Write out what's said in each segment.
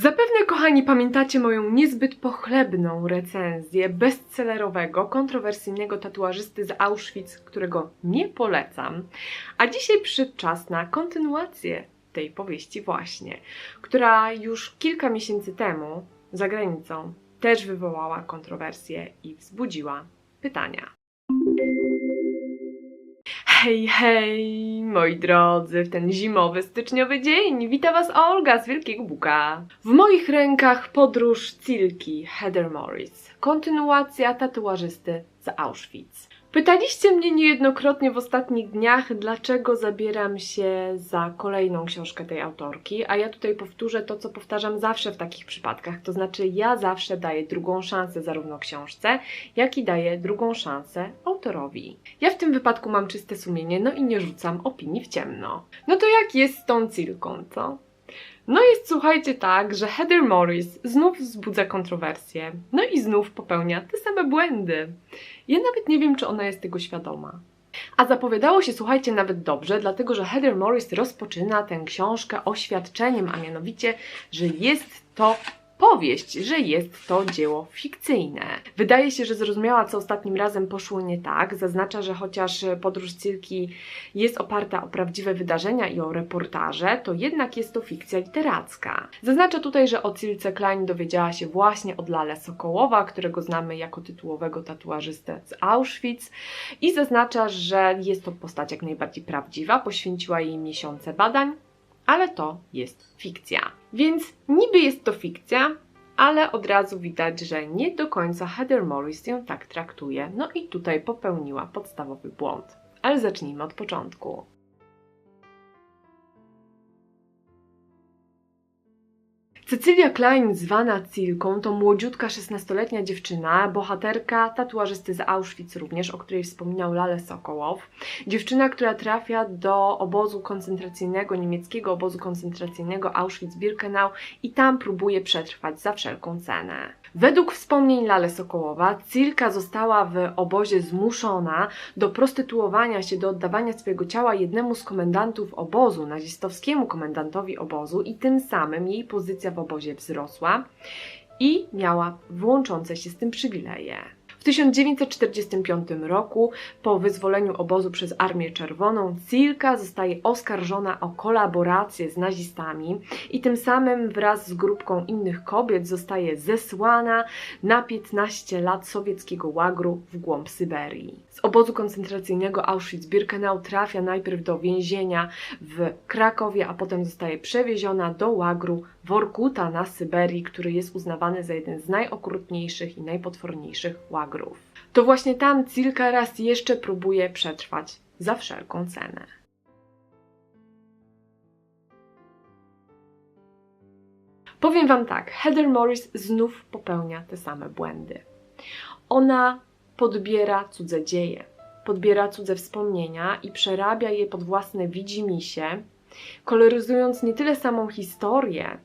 Zapewne, kochani, pamiętacie moją niezbyt pochlebną recenzję bestsellerowego, kontrowersyjnego tatuażysty z Auschwitz, którego nie polecam. A dzisiaj przyszedł czas na kontynuację tej powieści właśnie, która już kilka miesięcy temu za granicą też wywołała kontrowersje i wzbudziła pytania. Hej, hej, moi drodzy, w ten zimowy, styczniowy dzień wita Was Olga z Wielkiego Buka. W moich rękach podróż Cilki Heather Morris, kontynuacja tatuażysty z Auschwitz. Pytaliście mnie niejednokrotnie w ostatnich dniach, dlaczego zabieram się za kolejną książkę tej autorki, a ja tutaj powtórzę to, co powtarzam zawsze w takich przypadkach, to znaczy ja zawsze daję drugą szansę zarówno książce, jak i daję drugą szansę autorowi. Ja w tym wypadku mam czyste sumienie, no i nie rzucam opinii w ciemno. No to jak jest z tą Cilką, co? No jest, słuchajcie, tak, że Heather Morris znów wzbudza kontrowersje, no i znów popełnia te same błędy. Ja nawet nie wiem, czy ona jest tego świadoma. A zapowiadało się, słuchajcie, nawet dobrze, dlatego że Heather Morris rozpoczyna tę książkę oświadczeniem, a mianowicie, że jest to powieść, że jest to dzieło fikcyjne. Wydaje się, że zrozumiała, co ostatnim razem poszło nie tak. Zaznacza, że chociaż podróż Cyrki jest oparta o prawdziwe wydarzenia i o reportaże, to jednak jest to fikcja literacka. Zaznacza tutaj, że o Cilce Klein dowiedziała się właśnie od Lale Sokołowa, którego znamy jako tytułowego tatuażystę z Auschwitz i zaznacza, że jest to postać jak najbardziej prawdziwa, poświęciła jej miesiące badań, ale to jest fikcja. Więc niby jest to fikcja, ale od razu widać, że nie do końca Heather Morris ją tak traktuje. No i tutaj popełniła podstawowy błąd. Ale zacznijmy od początku. Cecylia Klein, zwana Cilką, to młodziutka 16-letnia dziewczyna, bohaterka tatuażysty z Auschwitz również, o której wspominał Lale Sokołow. Dziewczyna, która trafia do obozu koncentracyjnego, niemieckiego obozu koncentracyjnego Auschwitz-Birkenau i tam próbuje przetrwać za wszelką cenę. Według wspomnień Lale Sokołowa, Cilka została w obozie zmuszona do prostytuowania się, do oddawania swojego ciała jednemu z komendantów obozu, nazistowskiemu komendantowi obozu i tym samym jej pozycja w obozie wzrosła i miała włączące się z tym przywileje. W 1945 roku, po wyzwoleniu obozu przez Armię Czerwoną, Cilka zostaje oskarżona o kolaborację z nazistami i tym samym wraz z grupką innych kobiet zostaje zesłana na 15 lat sowieckiego łagru w głąb Syberii. Z obozu koncentracyjnego Auschwitz-Birkenau trafia najpierw do więzienia w Krakowie, a potem zostaje przewieziona do łagru Workuta na Syberii, który jest uznawany za jeden z najokrutniejszych i najpotworniejszych łagrów. To właśnie tam Cilka raz jeszcze próbuje przetrwać za wszelką cenę. Powiem Wam tak, Heather Morris znów popełnia te same błędy. Ona podbiera cudze dzieje, podbiera cudze wspomnienia i przerabia je pod własne widzimisię, koloryzując nie tyle samą historię,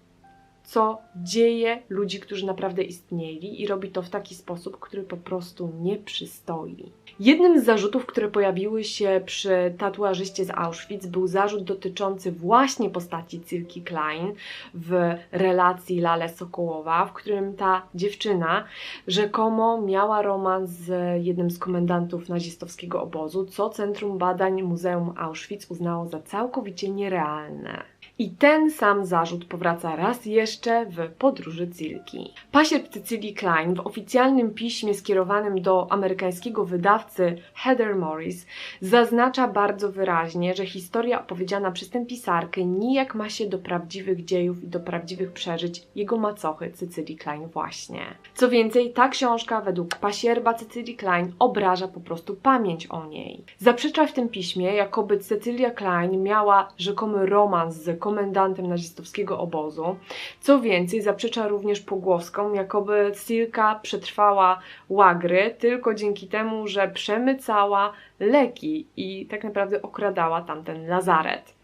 co dzieje ludzi, którzy naprawdę istnieli i robi to w taki sposób, który po prostu nie przystoi. Jednym z zarzutów, które pojawiły się przy tatuażyście z Auschwitz był zarzut dotyczący właśnie postaci Cyrki Klein w relacji Lale Sokołowa, w którym ta dziewczyna rzekomo miała romans z jednym z komendantów nazistowskiego obozu, co Centrum Badań Muzeum Auschwitz uznało za całkowicie nierealne. I ten sam zarzut powraca raz jeszcze w podróży Cilki. Pasierb Cecilii Klein w oficjalnym piśmie skierowanym do amerykańskiego wydawcy Heather Morris zaznacza bardzo wyraźnie, że historia opowiedziana przez tę pisarkę nijak ma się do prawdziwych dziejów i do prawdziwych przeżyć jego macochy Cecilii Klein właśnie. Co więcej, ta książka według pasierba Cecilii Klein obraża po prostu pamięć o niej. Zaprzecza w tym piśmie, jakoby Cecilia Klein miała rzekomy romans z komendantem nazistowskiego obozu. Co więcej, zaprzecza również pogłoskom, jakoby Silka przetrwała łagry tylko dzięki temu, że przemycała leki i tak naprawdę okradała tamten lazaret.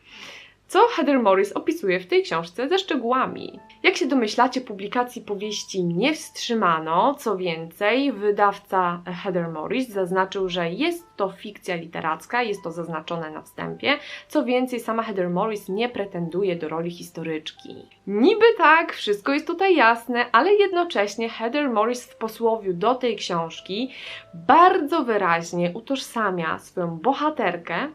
Co Heather Morris opisuje w tej książce ze szczegółami. Jak się domyślacie, publikacji powieści nie wstrzymano. Co więcej, wydawca Heather Morris zaznaczył, że jest to fikcja literacka, jest to zaznaczone na wstępie. Co więcej, sama Heather Morris nie pretenduje do roli historyczki. Niby tak, wszystko jest tutaj jasne, ale jednocześnie Heather Morris w posłowiu do tej książki bardzo wyraźnie utożsamia swoją bohaterkę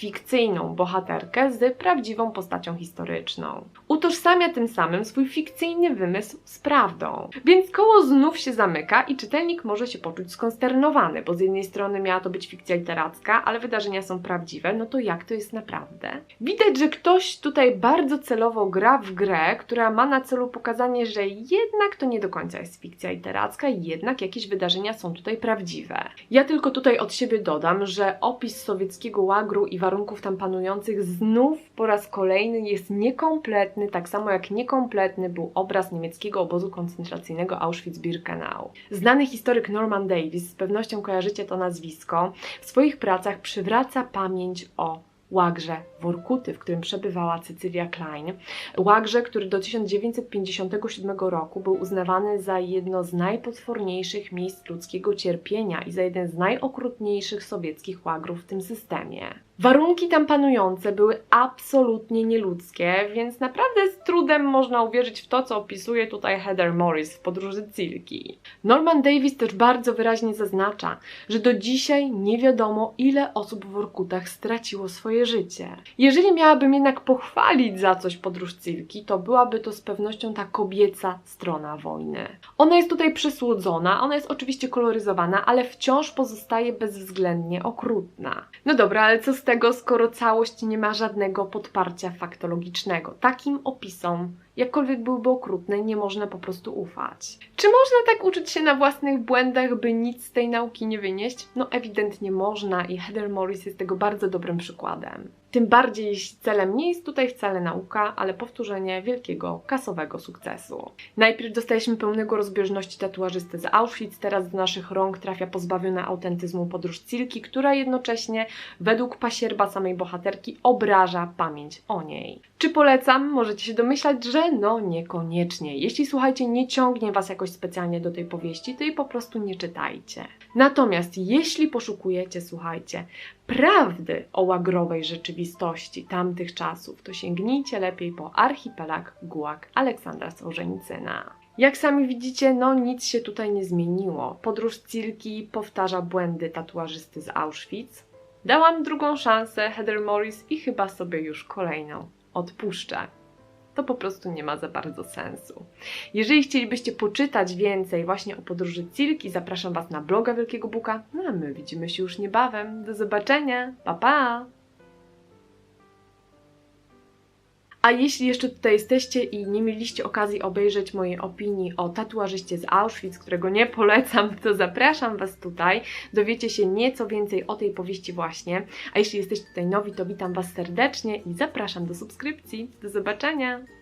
fikcyjną bohaterkę z prawdziwą postacią historyczną. Utożsamia tym samym swój fikcyjny wymysł z prawdą. Więc koło znów się zamyka i czytelnik może się poczuć skonsternowany, bo z jednej strony miała to być fikcja literacka, ale wydarzenia są prawdziwe, no to jak to jest naprawdę? Widać, że ktoś tutaj bardzo celowo gra w grę, która ma na celu pokazanie, że jednak to nie do końca jest fikcja literacka, jednak jakieś wydarzenia są tutaj prawdziwe. Ja tylko tutaj od siebie dodam, że opis sowieckiego łagru i warunków tam panujących znów po raz kolejny jest niekompletny, tak samo jak niekompletny był obraz niemieckiego obozu koncentracyjnego Auschwitz-Birkenau. Znany historyk Norman Davis, z pewnością kojarzycie to nazwisko, w swoich pracach przywraca pamięć o łagrze Workuty, w którym przebywała Cecylia Klein. Łagrze, który do 1957 roku był uznawany za jedno z najpotworniejszych miejsc ludzkiego cierpienia i za jeden z najokrutniejszych sowieckich łagrów w tym systemie. Warunki tam panujące były absolutnie nieludzkie, więc naprawdę z trudem można uwierzyć w to, co opisuje tutaj Heather Morris w podróży Cilki. Norman Davis też bardzo wyraźnie zaznacza, że do dzisiaj nie wiadomo, ile osób w Workutach straciło swoje życie. Jeżeli miałabym jednak pochwalić za coś podróż Cilki, to byłaby to z pewnością ta kobieca strona wojny. Ona jest tutaj przysłodzona, ona jest oczywiście koloryzowana, ale wciąż pozostaje bezwzględnie okrutna. No dobra, ale co z tego, skoro całość nie ma żadnego podparcia faktologicznego? Takim opisom jakkolwiek byłyby okrutne, nie można po prostu ufać. Czy można tak uczyć się na własnych błędach, by nic z tej nauki nie wynieść? No ewidentnie można i Heather Morris jest tego bardzo dobrym przykładem. Tym bardziej, jeśli celem nie jest tutaj wcale nauka, ale powtórzenie wielkiego kasowego sukcesu. Najpierw dostaliśmy pełnego rozbieżności tatuażysty z Auschwitz, teraz do naszych rąk trafia pozbawiona autentyzmu podróż Cilki, która jednocześnie, według pasierba samej bohaterki, obraża pamięć o niej. Czy polecam? Możecie się domyślać, że no niekoniecznie. Jeśli słuchajcie, nie ciągnie Was jakoś specjalnie do tej powieści, to jej po prostu nie czytajcie. Natomiast jeśli poszukujecie, słuchajcie, prawdy o łagrowej rzeczywistości tamtych czasów, to sięgnijcie lepiej po archipelag Gułak Aleksandra Sołżenicyna. Jak sami widzicie, no nic się tutaj nie zmieniło. Podróż Cilki powtarza błędy tatuażysty z Auschwitz. Dałam drugą szansę Heather Morris i chyba sobie już kolejną odpuszczę. To po prostu nie ma za bardzo sensu. Jeżeli chcielibyście poczytać więcej właśnie o podróży Cilki, zapraszam Was na bloga Wielkiego Buka. No a my widzimy się już niebawem. Do zobaczenia. Pa pa! A jeśli jeszcze tutaj jesteście i nie mieliście okazji obejrzeć mojej opinii o tatuażyście z Auschwitz, którego nie polecam, to zapraszam Was tutaj. Dowiecie się nieco więcej o tej powieści właśnie. A jeśli jesteście tutaj nowi, to witam Was serdecznie i zapraszam do subskrypcji. Do zobaczenia!